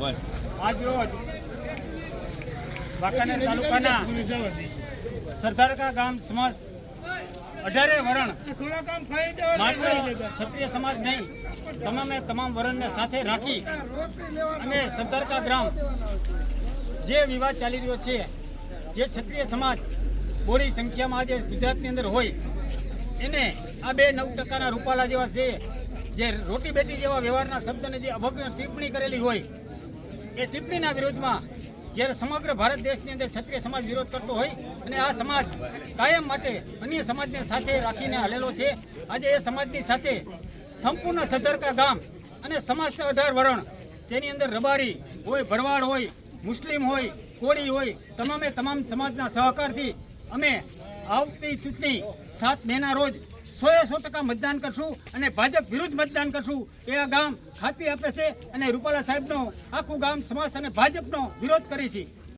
બસ. આજરોજ વાંકાનેર તાલુકાના સરદારકા ગામ સમાજ અઢારે વરણ માત્ર ક્ષત્રિય સમાજ નહીં, તમામે તમામ વરણને સાથે રાખી અને સરદારકા ગ્રામ જે વિવાદ ચાલી રહ્યો છે, જે ક્ષત્રિય સમાજ બોડી સંખ્યામાં આજે ગુજરાતની અંદર હોય, એને આ બે નવ ટકાના રૂપાલા જેવા છે, જે રોટી બેટી જેવા વ્યવહારના શબ્દને જે અભગ્ન ટિપ્પણી કરેલી હોય એ ટિપ્પણીના વિરોધમાં જ્યારે સમગ્ર ભારત દેશની અંદર ક્ષત્રિય સમાજ વિરોધ કરતો હોય અને આ સમાજ કાયમ માટે અન્ય સમાજને સાથે રાખીને હાલેલો છે, આજે એ સમાજની સાથે સંપૂર્ણ સધરકા ગામ અને સમાજના અઢાર વરણ તેની અંદર રબારી હોય, ભરવાડ હોય, મુસ્લિમ હોય, કોળી હોય, તમામે તમામ સમાજના સહકારથી અમે આવતી ચૂંટણી સાત મેના રોજ સોએ સો ટકા મતદાન કરશું અને ભાજપ વિરુદ્ધ મતદાન કરશું. એ આ ગામ ખાતરી આપે છે અને રૂપાલા સાહેબનો આખું ગામ સમાજ અને ભાજપનો વિરોધ કરી છે.